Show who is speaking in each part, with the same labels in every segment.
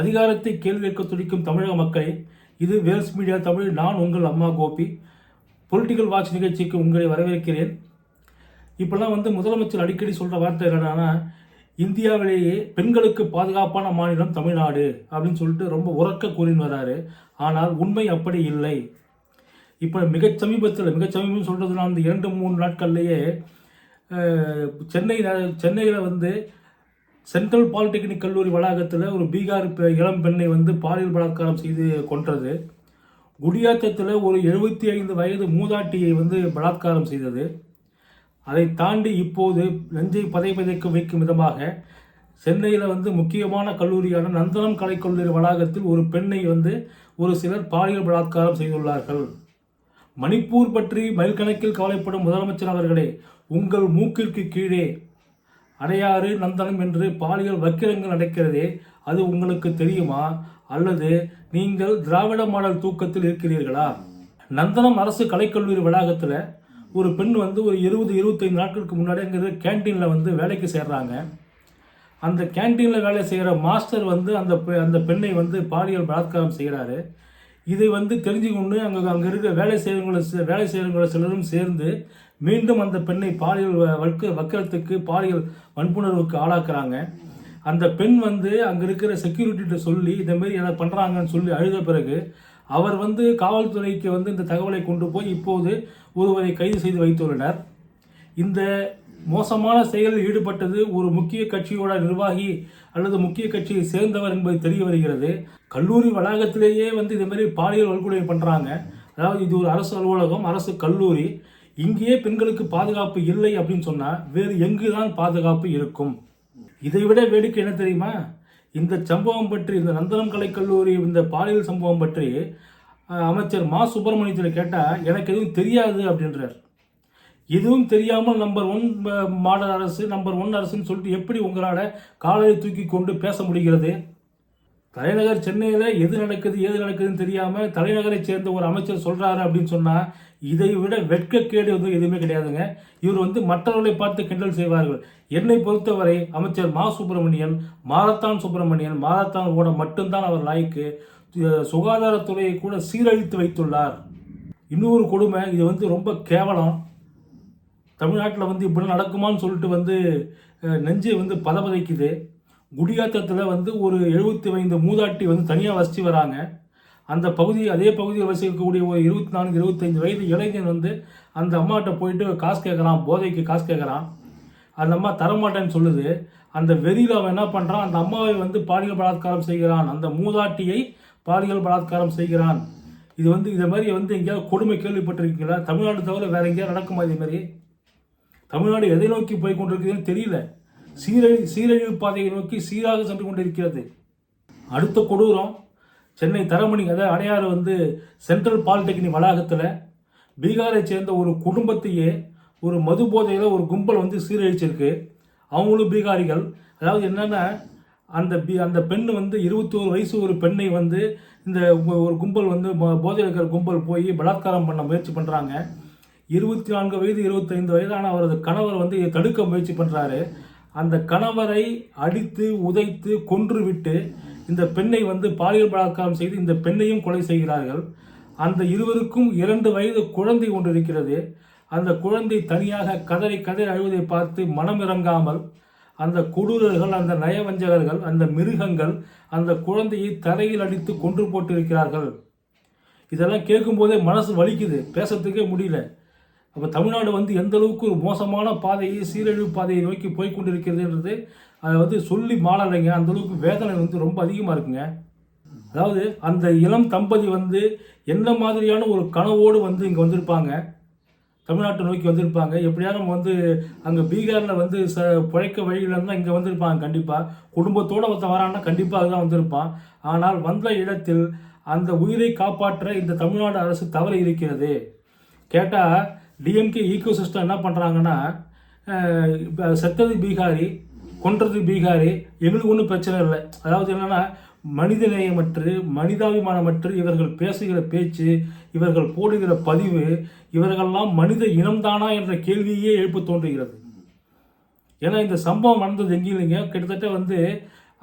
Speaker 1: அதிகாரத்தை கேள்வி கேட்க துடிக்கும் தமிழக மக்களை இது வேல்ஸ் மீடியா தமிழ் நான் உங்கள் அம்மா கோபி. பொலிட்டிக்கல் வாட்ச் நிகழ்ச்சிக்கு உங்களை வரவேற்கிறேன். இப்போல்லாம் வந்து முதலமைச்சர் அடிக்கடி சொல்கிற வார்த்தை என்னன்னா இந்தியாவிலேயே பெண்களுக்கு பாதுகாப்பான மாநிலம் தமிழ்நாடு அப்படின்னு சொல்லிட்டு ரொம்ப உறக்க கூறின்னு வராரு. ஆனால் உண்மை அப்படி இல்லை. இப்போ மிக சமீபத்தில் மிக சமீபம் சொல்கிறதுனா அந்த இரண்டு மூணு நாட்கள்லேயே சென்னையில் சென்னை சென்னையில் வந்து சென்ட்ரல் பாலிடெக்னிக் கல்லூரி வளாகத்தில் ஒரு பீகார் பெ- இளம் பெண்ணை வந்து பாலியல் பலாத்காரம் செய்து கொன்றது. குடியாத்தத்தில் ஒரு எழுபத்தி ஐந்து வயது மூதாட்டியை வந்து பலாத்காரம் செய்தது. அதை தாண்டி இப்போது நெஞ்சை பதை பதைக்க வைக்கும் விதமாக சென்னையில் வந்து முக்கியமான கல்லூரியான நந்தனம் கலைக்கல்லூரி வளாகத்தில் ஒரு பெண்ணை வந்து ஒரு சிலர் பாலியல் பலாத்காரம் செய்துள்ளார்கள். மணிப்பூர் பற்றி மைல்கணக்கில் கவலைப்படும் முதலமைச்சர் அவர்களே உங்கள் மூக்கிற்கு கீழே அடையாறு நந்தனம் என்று பாலியல் வக்கிரங்கள் நடக்கிறதே அது உங்களுக்கு தெரியுமா? அல்லது நீங்கள் திராவிட மாடல் தூக்கத்தில் இருக்கிறீர்களா? நந்தனம் அரசு கலைக்கல்லூரி வளாகத்தில் ஒரு பெண் வந்து ஒரு இருபது இருபத்தைந்து நாட்களுக்கு முன்னாடி அங்கே கேன்டீனில் வந்து வேலைக்கு சேர்றாங்க. அந்த கேன்டீனில் வேலை செய்கிற மாஸ்டர் வந்து அந்த பெ- அந்த பெண்ணை வந்து பாலியல் பலாத்காரம் செய்கிறாரு இதை வந்து தெரிஞ்சுக்கொண்டு அங்கே அங்கே இருக்கிற வேலை செய்கிறவங்கள வேலை செய்கிறவங்கள சிலரும் சேர்ந்து மீண்டும் அந்த பெண்ணை பாலியல் வ- வக்க வக்கரத்துக்கு பாலியல் வன்புணர்வுக்கு ஆளாக்குறாங்க. அந்த பெண் வந்து அங்கே இருக்கிற செக்யூரிட்டிகிட்ட சொல்லி இந்தமாரி எதாவது எதை பண்ணுறாங்கன்னு சொல்லி அழுத பிறகு அவர் வந்து காவல்துறைக்கு வந்து இந்த தகவலை கொண்டு போய் இப்போது ஒருவரை கைது செய்து வைத்துள்ளனர். இந்த மோசமான செயலில் ஈடுபட்டது ஒரு முக்கிய கட்சியோட நிர்வாகி அல்லது முக்கிய கட்சியை சேர்ந்தவர் என்பது தெரிய வருகிறது. கல்லூரி வளாகத்திலேயே வந்து இதுமாரி பாலியல் வல்கொலை பண்ணுறாங்க அதாவது இது ஒரு அரசு அலுவலகம் அரசு கல்லூரி. இங்கேயே பெண்களுக்கு பாதுகாப்பு இல்லை அப்படின்னு சொன்னால் வேறு எங்கு தான் பாதுகாப்பு இருக்கும்? இதை விட வேடிக்கை என்ன தெரியுமா? இந்த சம்பவம் பற்றி இந்த நந்தனம் கலைக்கல்லூரி இந்த பாலியல் சம்பவம் பற்றி அமைச்சர் மா. சுப்பிரமணியத்தில் கேட்டால் எனக்கு எதுவும் தெரியாது அப்படின்றார். எதுவும் தெரியாமல் நம்பர் ஒன் மாடல் அரசு நம்பர் ஒன் அரசுன்னு சொல்லிட்டு எப்படி உங்களால் காலையை தூக்கி கொண்டு பேச முடிகிறது? தலைநகர் சென்னையில் எது நடக்குது ஏது நடக்குதுன்னு தெரியாமல் தலைநகரை சேர்ந்த ஒரு அமைச்சர் சொல்கிறாரு அப்படின்னு சொன்னால் இதை விட வெட்கக்கேடு வந்து எதுவுமே கிடையாதுங்க. இவர் வந்து மற்றவர்களை பார்த்து கிண்டல் செய்வார்கள். என்னை பொறுத்தவரை அமைச்சர் மா சுப்பிரமணியன் மாரத்தான் சுப்பிரமணியன் மாரத்தான் ஓட மட்டும்தான் அவர் லாய்க்கு சுகாதாரத்துறையை கூட சீரழித்து வைத்துள்ளார். இன்னொரு கொடுமை இது வந்து ரொம்ப கேவலம். தமிழ்நாட்டில் வந்து இப்படி நடக்குமான்னு சொல்லிட்டு வந்து நெஞ்சை வந்து பதபதைக்குது. குடியாத்தத்தில் வந்து ஒரு எழுபத்தி ஐந்து மூதாட்டி வந்து தனியாக வசித்து வராங்க. அந்த பகுதி அதே பகுதியில் வசிக்கக்கூடிய ஒரு இருபத்தி நான்கு இருபத்தஞ்சு வயது இளைஞன் வந்து அந்த அம்மாட்ட போயிட்டு காசு கேட்குறான் போதைக்கு காசு கேட்குறான் அந்த அம்மா தரமாட்டேன்னு சொல்லுது. அந்த வெறியில் அவன் என்ன பண்ணுறான் அந்த அம்மாவை வந்து பாலியல் பலாத்காரம் செய்கிறான். அந்த மூதாட்டியை பாலியல் பலாத்காரம் செய்கிறான். இது வந்து இதை மாதிரி வந்து எங்கேயாவது கொடுமை கேள்விப்பட்டிருக்கீங்களா? தமிழ்நாடு தவிர வேறு எங்கேயாவது நடக்குமா இதே மாதிரி? தமிழ்நாடு எதை நோக்கி போய் கொண்டிருக்குதுன்னு தெரியல. சீரழி சீரழிவு பாதையை நோக்கி சீராக சென்று கொண்டிருக்கிறது. அடுத்த கொடூரம் சென்னை தரமணி அதாவது அடையாறு வந்து சென்ட்ரல் பாலிடெக்னிக் வளாகத்தில் பீகாரை சேர்ந்த ஒரு குடும்பத்தையே ஒரு மது போதையில் ஒரு கும்பல் வந்து சீரழிச்சிருக்கு. அவங்களும் பீகாரிகள். அதாவது என்னென்னா அந்த பி அந்த பெண் வந்து இருபத்தி ஒரு வயசு ஒரு பெண்ணை வந்து இந்த ஒரு கும்பல் வந்து போதையில் இருக்கிற கும்பல் போய் பலாத்காரம் பண்ண முயற்சி பண்ணுறாங்க இருபத்தி நான்கு வயது இருபத்தைந்து வயதான அவரது கணவர் வந்து தடுக்க முயற்சி பண்ணுறாரு அந்த கணவரை அடித்து உதைத்து கொன்றுவிட்டு இந்த பெண்ணை வந்து பாலியல் பலாத்காரம் செய்து இந்த பெண்ணையும் கொலை செய்கிறார்கள். அந்த இருவருக்கும் இரண்டு வயது குழந்தை ஒன்று இருக்கிறது. அந்த குழந்தை தனியாக கதறி கதறி அழுவதை பார்த்து மனம் இறங்காமல் அந்த கொடூரர்கள் அந்த நயவஞ்சகர்கள் அந்த மிருகங்கள் அந்த குழந்தையை தரையில் அடித்து கொன்று போட்டிருக்கிறார்கள். இதெல்லாம் கேட்கும்போதே மனசு வலிக்குது. பேசத்துக்கே முடியல. அப்போ தமிழ்நாடு வந்து எந்த அளவுக்கு ஒரு மோசமான பாதையை சீரழிவு பாதையை நோக்கி போய் கொண்டிருக்கிறதுன்றது அதை வந்து சொல்லி மாளலைங்க. அந்த அளவுக்கு வேதனை வந்து ரொம்ப அதிகமாக இருக்குங்க. அதாவது அந்த இளம் தம்பதி வந்து எந்த மாதிரியான ஒரு கனவோடு வந்து இங்கே வந்திருப்பாங்க? தமிழ்நாட்டை நோக்கி வந்திருப்பாங்க. எப்படியாவது நம்ம வந்து அங்கே பீகாரில் வந்து ச பிழைக்க வழியில் இருந்தால் இங்கே வந்திருப்பாங்க கண்டிப்பாக குடும்பத்தோடு ஒருத்த வரான்னா கண்டிப்பாக அதுதான் வந்திருப்பான். ஆனால் வந்த இடத்தில் அந்த உயிரை காப்பாற்ற இந்த தமிழ்நாடு அரசு தவறு இருக்கிறது. கேட்டால் டிஎம்கே ஈக்கோ சிஸ்டம் என்ன பண்ணுறாங்கன்னா இப்போ செத்தது பீகாரி கொன்றது பீகாரி எங்களுக்கு ஒன்றும் பிரச்சனை இல்லை. அதாவது என்னென்னா மனிதநேயமற்று மனிதாபிமானமற்று இவர்கள் பேசுகிற பேச்சு இவர்கள் போடுகிற பதிவு இவர்கள்லாம் மனித இனம்தானா என்ற கேள்வியே எழுப்ப தோன்றுகிறது. ஏன்னா இந்த சம்பவம் நடந்தது எங்கேயும் இல்லைங்க. கிட்டத்தட்ட வந்து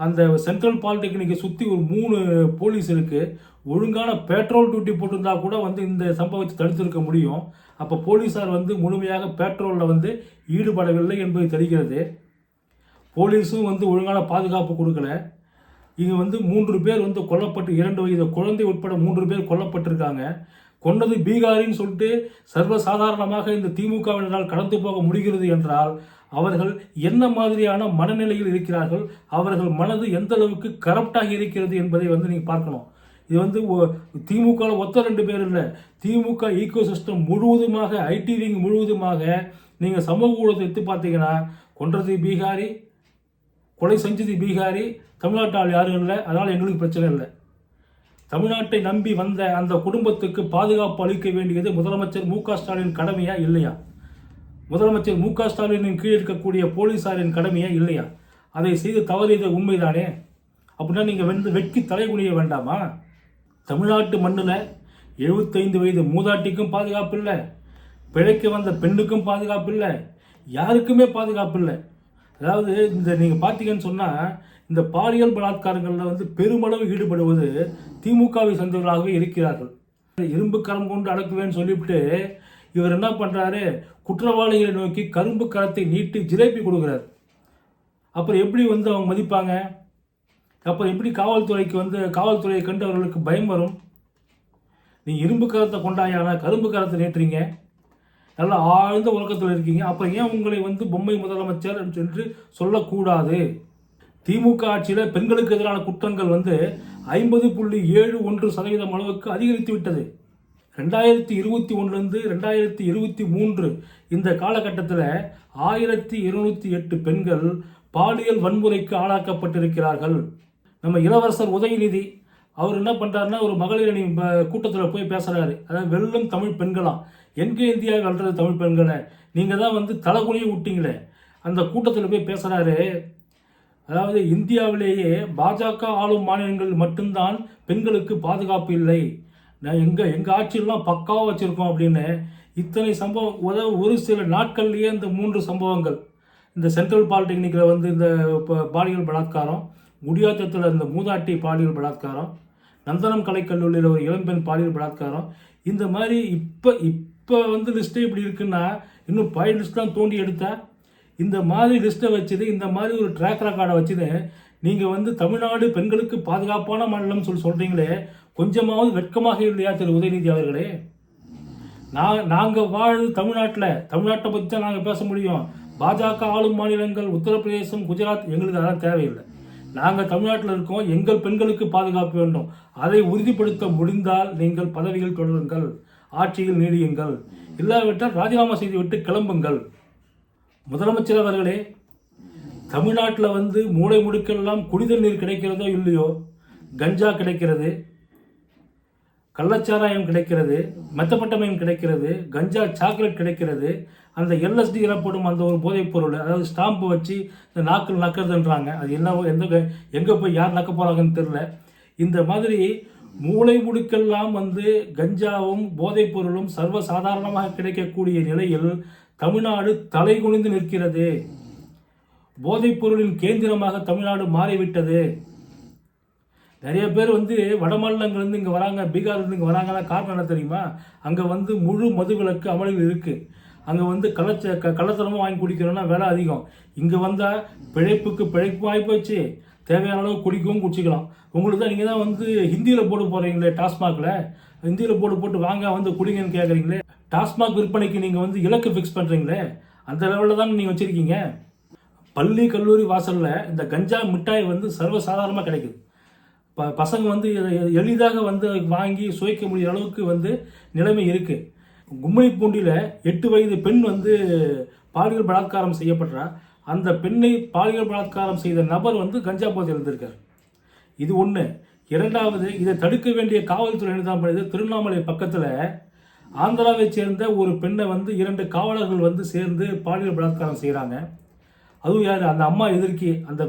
Speaker 1: அந்த சென்ட்ரல் பாலிடெக்னிக்கை சுற்றி ஒரு மூணு போலீஸ் இருக்குது ஒழுங்கான பெட்ரோல் டியூட்டி போட்டிருந்தா கூட வந்து இந்த சம்பவத்தை தடுத்திருக்க முடியும். அப்போ போலீஸார் வந்து முழுமையாக பெட்ரோலில் வந்து ஈடுபடவில்லை என்பது தெரிகிறது. போலீஸும் வந்து ஒழுங்கான பாதுகாப்பு கொடுக்கல. இங்கே வந்து மூன்று பேர் வந்து கொல்லப்பட்டு இரண்டு வயது குழந்தை உட்பட மூன்று பேர் கொல்லப்பட்டிருக்காங்க. கொண்டது பீகாரின்னு சொல்லிட்டு சர்வசாதாரணமாக இந்த திமுகவினரால் கடந்து போக முடிகிறது என்றால் அவர்கள் என்ன மாதிரியான மனநிலையில் இருக்கிறார்கள்? அவர்கள் மனது எந்த அளவுக்கு கரப்டாக இருக்கிறது என்பதை வந்து நீங்கள் பார்க்கணும். இது வந்து திமுகவில் ஒத்த ரெண்டு பேர் இல்லை. திமுக ஈகோ சிஸ்டம் முழுவதுமாக ஐடி விங் முழுவதுமாக நீங்கள் சமூக ஊடகத்தை எடுத்து பார்த்தீங்கன்னா கொன்றது பீகாரி கொலை செஞ்சது பீகாரி தமிழ்நாட்டால் யாரும் இல்லை. அதனால் எங்களுக்கு பிரச்சனை இல்லை. தமிழ்நாட்டை நம்பி வந்த அந்த குடும்பத்துக்கு பாதுகாப்பு அளிக்க வேண்டியது முதலமைச்சர் மு க ஸ்டாலின் கடமையா? இல்லையா? முதலமைச்சர் மு க ஸ்டாலினின் கீழ் இருக்கக்கூடிய போலீசாரின் கடமையா இல்லையா? அதை செய்து தவறியது உண்மைதானே? அப்படின்னா நீங்கள் வந்து வெட்கி தலைகுனிய வேண்டாமா? தமிழ்நாட்டு மண்ணில் எழுபத்தைந்து வயது மூதாட்டிக்கும் பாதுகாப்பு இல்லை. பிழைக்க வந்த பெண்ணுக்கும் பாதுகாப்பு இல்லை. யாருக்குமே பாதுகாப்பு இல்லை. அதாவது இந்த நீங்கள் பார்த்தீங்கன்னு சொன்னால் இந்த பாலியல் பலாத்காரங்களில் வந்து பெருமளவு ஈடுபடுவது திமுகவை சேர்ந்தவர்களாகவே இருக்கிறார்கள். இரும்பு கரம் கொண்டு அடக்குவேன்னு சொல்லிவிட்டு இவர் என்ன பண்ணுறாரு குற்றவாளிகளை நோக்கி கரும்பு கரத்தை நீட்டி ஜிலேபி கொடுக்குறாரு. அப்புறம் எப்படி வந்து அவங்க மதிப்பாங்க? அப்புறம் எப்படி காவல்துறைக்கு வந்து காவல்துறையை கண்டு அவர்களுக்கு பயம் வரும்? நீ இரும்பு கரத்தை கொண்டாயான கரும்பு கரத்தை நீட்டுறீங்க. நல்லா ஆழ்ந்த உலகத்தில் இருக்கீங்க. அப்புறம் ஏன் உங்களை வந்து பொம்மை முதலமைச்சர் என்று சொல்லக்கூடாது? திமுக ஆட்சியில் பெண்களுக்கு எதிரான குற்றங்கள் வந்து ஐம்பது புள்ளி ஏழு ஒன்று சதவீதம் அளவுக்கு அதிகரித்து விட்டது. ரெண்டாயிரத்தி இருபத்தி ஒன்றுலேருந்து ரெண்டாயிரத்தி இருபத்தி மூன்று இந்த காலகட்டத்தில் ஆயிரத்தி இருநூற்றி எட்டு பெண்கள் பாலியல் வன்முறைக்கு ஆளாக்கப்பட்டிருக்கிறார்கள். நம்ம இளவரசர் உதயநிதி அவர் என்ன பண்ணுறாருன்னா ஒரு மகளிர் அணி கூட்டத்தில் போய் பேசுகிறாரு அதாவது வெள்ளம் தமிழ் பெண்களாம் எங்கே இந்தியா வளர்றது தமிழ் பெண்களை? நீங்கள் தான் வந்து தலைகுனியை விட்டீங்களே. அந்த கூட்டத்தில் போய் பேசுகிறாரு அதாவது இந்தியாவிலேயே பாஜக ஆளும் மாநிலங்களில் மட்டும்தான் பெண்களுக்கு பாதுகாப்பு இல்லை. நான் எங்கள் எங்கள் ஆட்சியெல்லாம் பக்காவாக வச்சுருக்கோம் அப்படின்னு இத்தனை சம்பவம் உதவ ஒரு சில நாட்கள்லேயே இந்த மூன்று சம்பவங்கள். இந்த சென்ட்ரல் பாலிடெக்னிக்கில் வந்து இந்த பாலியல் பலாத்காரம் குடியாத்தத்தில் இந்த மூதாட்டி பாலியல் பலாத்காரம் நந்தனம் கலைக்கல்லூரியில் ஒரு இளம்பெண் பாலியல் பலாத்காரம். இந்த மாதிரி இப்போ இப்போ வந்து லிஸ்ட்டே இப்படி இருக்குன்னா இன்னும் பழைய லிஸ்ட்லாம் தோண்டி எடுத்தேன் இந்த மாதிரி லிஸ்ட்டை வச்சுது இந்த மாதிரி ஒரு ட்ராக் ரெக்கார்டை வச்சுது நீங்கள் வந்து தமிழ்நாடு பெண்களுக்கு பாதுகாப்பான மாநிலம்னு சொல்லி சொல்கிறீங்களே கொஞ்சமாவது வெட்கமாக இல்லையா திரு உதயநிதி அவர்களே? நான் நாங்கள் வாழ் தமிழ்நாட்டில் தமிழ்நாட்டை பற்றி தான் நாங்கள் பேச முடியும். பாஜக ஆளும் மாநிலங்கள் உத்தரப்பிரதேசம் குஜராத் எங்களுக்கு அதெல்லாம் தேவையில்லை. நாங்கள் தமிழ்நாட்டில் இருக்கோம் எங்கள் பெண்களுக்கு பாதுகாப்பு வேண்டும். அதை உறுதிப்படுத்த முடிந்தால் நீங்கள் பதவியில் தொடருங்கள் ஆட்சியில் நீடியுங்கள். இல்லாவிட்டால் ராஜினாமா செய்துவிட்டு கிளம்புங்கள். முதலமைச்சர் அவர்களே தமிழ்நாட்டில் வந்து மூளை முடுக்கெல்லாம் குடிதல் நீர் கிடைக்கிறதோ இல்லையோ? கஞ்சா கிடைக்கிறது. கள்ளச்சாராயம் கிடைக்கிறது மெத்தப்பட்டமையும் கிடைக்கிறது கஞ்சா சாக்லேட் கிடைக்கிறது அந்த எல்எஸ்டி எனப்படும் அந்த ஒரு போதைப் பொருள் அதாவது ஸ்டாம்பு வச்சு இந்த நாக்கில் நக்கிறதுன்றாங்க. அது என்ன எந்த எங்கே போய் யார் நக்க போகிறாங்கன்னு தெரில இந்த மாதிரி மூளை முடுக்கெல்லாம் வந்து கஞ்சாவும் போதைப் பொருளும் சர்வசாதாரணமாக கிடைக்கக்கூடிய நிலையில் தமிழ்நாடு தலை குனிந்து நிற்கிறது. போதைப் பொருளின் கேந்திரமாக தமிழ்நாடு மாறிவிட்டது. நிறைய பேர் வந்து வட மாநிலங்கள்லேருந்து இங்கே வராங்க பீகார்லேருந்து இங்கே வராங்கன்னா காரணம் என்ன தெரியுமா? அங்கே வந்து முழு மதுவிலக்கு அமலில் இருக்குது அங்கே வந்து கள்ளச்ச க கள்ளத்தனமாக வாங்கி குடிக்கிறோன்னா விலை அதிகம். இங்கே வந்தால் பிழைப்புக்கு பிழைப்பு வாய்ப்பு தேவையான அளவு குடிக்கவும் குடிச்சிக்கலாம். உங்களுக்கு தான் நீங்கள் தான் வந்து ஹிந்தியில் போட்டு போகிறீங்களே டாஸ்மாகில்? ஹிந்தியில் போட்டு போட்டு வாங்க வந்து குடிங்கன்னு கேட்குறீங்களே டாஸ்மாக் விற்பனைக்கு நீங்கள் வந்து இலக்கு ஃபிக்ஸ் பண்ணுறீங்களே அந்த லெவலில் தான் நீங்கள் வச்சுருக்கீங்க? பள்ளி கல்லூரி வாசலில் இந்த கஞ்சா மிட்டாய் வந்து சர்வசாதாரணமாக கிடைக்குது. ப பசங்க வந்து எளிதாக வந்து வாங்கி சுவைக்க முடிகிற அளவுக்கு வந்து நிலைமை இருக்குது கும்மிடிப்பூண்டியில் எட்டு வயது பெண் வந்து பாலியல் பலாத்காரம் செய்யப்படுறா அந்த பெண்ணை பாலியல் பலாத்காரம் செய்த நபர் வந்து கஞ்சா போதை இருந்திருக்கார். இது ஒன்று இரண்டாவது இதை தடுக்க வேண்டிய காவல்துறை என்ன தான் பண்ணுது? திருவண்ணாமலை பக்கத்தில் ஆந்திராவை சேர்ந்த ஒரு பெண்ணை வந்து இரண்டு காவலர்கள் வந்து சேர்ந்து பாலியல் பலாத்காரம் செய்கிறாங்க அதுவும் யார் அந்த அம்மா எதிர்க்கி அந்த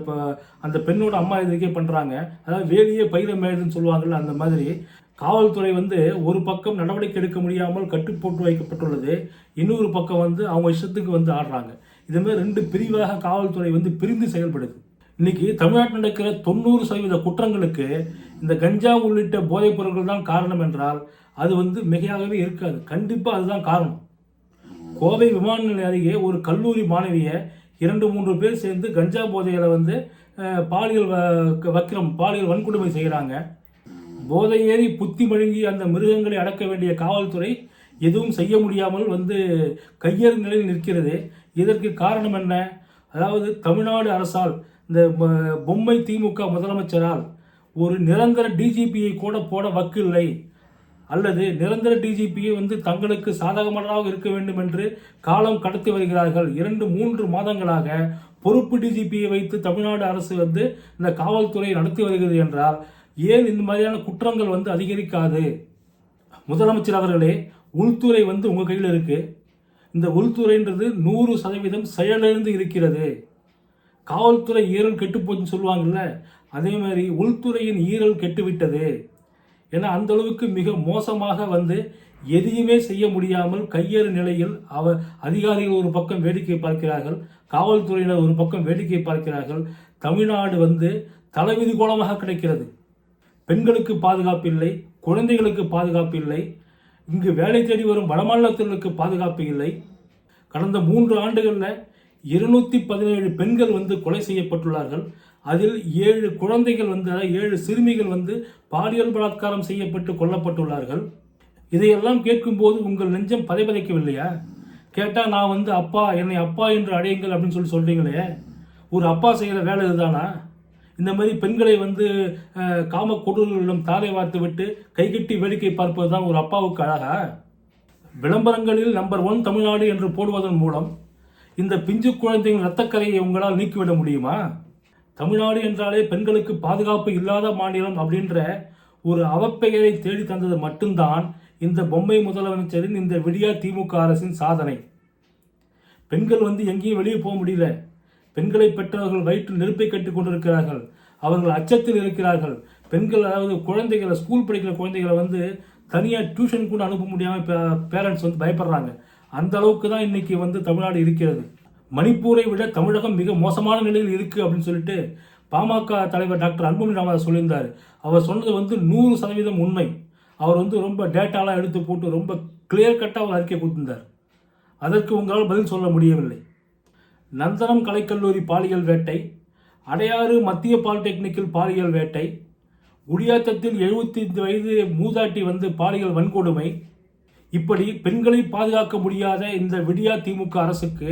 Speaker 1: அந்த பெண்ணோட அம்மா எதிர்க்கே பண்ணுறாங்க அதாவது வேலியே பயிர மேடுன்னு சொல்லுவாங்கள்ல அந்த மாதிரி. காவல்துறை வந்து ஒரு பக்கம் நடவடிக்கை எடுக்க முடியாமல் கட்டுப்போட்டு வைக்கப்பட்டுள்ளது. இன்னொரு பக்கம் வந்து அவங்க இஷ்டத்துக்கு வந்து ஆடுறாங்க. இதுமாதிரி ரெண்டு பிரிவாக காவல்துறை வந்து பிரிந்து செயல்படுது. இன்னைக்கு தமிழ்நாட்டில் நடக்கிற தொண்ணூறு சதவீத குற்றங்களுக்கு இந்த கஞ்சா உள்ளிட்ட போதைப் பொருட்கள் தான் காரணம் என்றால் அது வந்து மிகையாகவே இருக்காது. கண்டிப்பாக அதுதான் காரணம். கோவை விமான நிலைய அருகே ஒரு கல்லூரி மாணவியை இரண்டு மூன்று பேர் சேர்ந்து கஞ்சா போதையில் வந்து பாலியல் வ- வக்கிரம் பாலியல் வன்கொடுமை செய்கிறாங்க போதை ஏறி புத்தி மழுங்கி அந்த மிருகங்களை அடக்க வேண்டிய காவல்துறை எதுவும் செய்ய முடியாமல் வந்து கையறு நிலையில் நிற்கிறது. இதற்கு காரணம் என்ன? அதாவது தமிழ்நாடு அரசால் இந்த பொம்மை திமுக முதலமைச்சரால் ஒரு நிரந்தர டிஜிபியை கூட போட வக்கில்லை. அல்லது நிரந்தர டிஜிபியை வந்து தங்களுக்கு சாதகமானதாக இருக்க வேண்டும் என்று காலம் கடத்தி வருகிறார்கள். இரண்டு மூன்று மாதங்களாக பொறுப்பு டிஜிபியை வைத்து தமிழ்நாடு அரசு வந்து இந்த காவல்துறை நடத்தி வருகிறது என்றால் ஏன் இந்த மாதிரியான குற்றங்கள் வந்து அதிகரிக்காது? முதலமைச்சர் அவர்களே உள்துறை வந்து உங்கள் கையில் இருக்கு. இந்த உள்துறைன்றது நூறு சதவீதம் செயலிழந்து இருக்கிறது. காவல்துறை ஈரல் கெட்டுப்போச்சுன்னு சொல்லுவாங்கல்ல அதே மாதிரி உள்துறையின் ஈரல் கெட்டுவிட்டது. ஏன்னா அந்த அளவுக்கு மிக மோசமாக வந்து எதையுமே செய்ய முடியாமல் கையேறு நிலையில் அவ அதிகாரிகள் ஒரு பக்கம் வேடிக்கை பார்க்கிறார்கள் காவல்துறையினர் ஒரு பக்கம் வேடிக்கை பார்க்கிறார்கள். தமிழ்நாடு வந்து தலைவிதி கோலமாக கிடைக்கிறது. பெண்களுக்கு பாதுகாப்பு இல்லை குழந்தைகளுக்கு பாதுகாப்பு இல்லை இங்கு வேலை தேடி வரும் வடமாநிலத்தினருக்கு பாதுகாப்பு இல்லை. கடந்த மூன்று ஆண்டுகளில் இருநூற்றி பதினேழு பெண்கள் வந்து கொலை செய்யப்பட்டுள்ளார்கள். அதில் ஏழு குழந்தைகள் வந்து ஏழு சிறுமிகள் வந்து பாலியல் பலாத்காரம் செய்யப்பட்டு கொல்லப்பட்டுள்ளார்கள். இதையெல்லாம் கேட்கும்போது உங்கள் நெஞ்சம் பதைபதைக்கவில்லையா? கேட்டால் நான் வந்து அப்பா என்னை அப்பா என்று அடையுங்கள் அப்படின்னு சொல்லி சொல்கிறீங்களே ஒரு அப்பா செய்கிற வேலை இதுதானா? இந்த மாதிரி பெண்களை வந்து காம கொடூரர்களிடம் தாரை வார்த்து விட்டு கைகட்டி வேடிக்கை பார்ப்பது தான் ஒரு அப்பாவுக்கு அழகா? விளம்பரங்களில் நம்பர் ஒன் தமிழ்நாடு என்று போடுவதன் மூலம் இந்த பிஞ்சு குழந்தையின் இரத்தக்கரையை உங்களால் நீக்கிவிட முடியுமா? தமிழ்நாடு என்றாலே பெண்களுக்கு பாதுகாப்பு இல்லாத மாநிலம் அப்படின்ற ஒரு அவப்பெயரை தேடி தந்தது மட்டும்தான் இந்த பொம்மை முதலமைச்சரின் இந்த விடியா திமுக அரசின் சாதனை. பெண்கள் வந்து எங்கேயும் வெளியே போக முடியல. பெண்களை பெற்றவர்கள் வயிற்றில் நெருப்பை கட்டி கொண்டிருக்கிறார்கள். அவர்கள் அச்சத்தில் இருக்கிறார்கள். பெண்கள் அதாவது குழந்தைகளை ஸ்கூல் படிக்கிற குழந்தைகளை வந்து தனியாக டியூஷன் கூட அனுப்ப முடியாமல் பேரண்ட்ஸ் வந்து பயப்படுறாங்க. அந்த அளவுக்கு தான் இன்னைக்கு வந்து தமிழ்நாடு இருக்கிறது. மணிப்பூரை விட தமிழகம் மிக மோசமான நிலையில் இருக்குது அப்படின்னு சொல்லிட்டு பாமக தலைவர் டாக்டர் அன்புமணி ராமதாஸ் சொல்லியிருந்தார். அவர் சொன்னது வந்து நூறு சதவீதம் உண்மை. அவர் வந்து ரொம்ப டேட்டாலாம் எடுத்து போட்டு ரொம்ப கிளியர் கட்டாக அவர் அறிக்கை கொடுத்திருந்தார். அதற்கு உங்களால் பதில் சொல்ல முடியவில்லை. நந்தனம் கலைக்கல்லூரி பாலியல் வேட்டை அடையாறு மத்திய பாலிடெக்னிக்கில் பாலியல் வேட்டை குடியாத்தத்தில் எழுபத்தி ஐந்து வயது மூதாட்டி வந்து பாலியல் வன்கொடுமை. இப்படி பெண்களை பாதுகாக்க முடியாத இந்த விடியா திமுக அரசுக்கு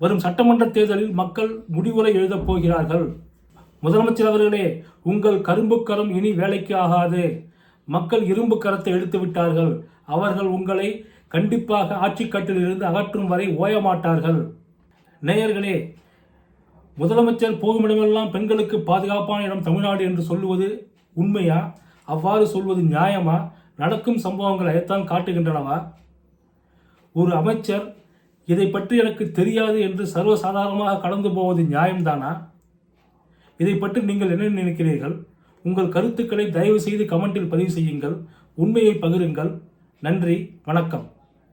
Speaker 1: வரும் சட்டமன்ற தேர்தலில் மக்கள் முடிவுரை எழுதப் போகிறார்கள். முதலமைச்சர் அவர்களே உங்கள் கரும்பு கரம் இனி வேலைக்கு ஆகாது. மக்கள் இரும்பு கரத்தை எடுத்து விட்டார்கள். அவர்கள் உங்களை கண்டிப்பாக ஆட்சி கட்டிலிருந்து அகற்றும் வரை ஓயமாட்டார்கள். நேயர்களே முதலமைச்சர் போகுமிடமெல்லாம் பெண்களுக்கு பாதுகாப்பான இடம் தமிழ்நாடு என்று சொல்லுவது உண்மையா? அவ்வாறு சொல்வது நியாயமா? நடக்கும் சம்பவங்கள் அதைத்தான் காட்டுகின்றனவா? ஒரு அமைச்சர் இதை பற்றி எனக்கு தெரியாது என்று சர்வசாதாரணமாக கடந்து போவது நியாயம்தானா? இதை பற்றி நீங்கள் என்ன நினைக்கிறீர்கள்? உங்கள் கருத்துக்களை தயவு செய்து கமெண்டில் பதிவு செய்யுங்கள். உண்மையை பகிருங்கள். நன்றி. வணக்கம்.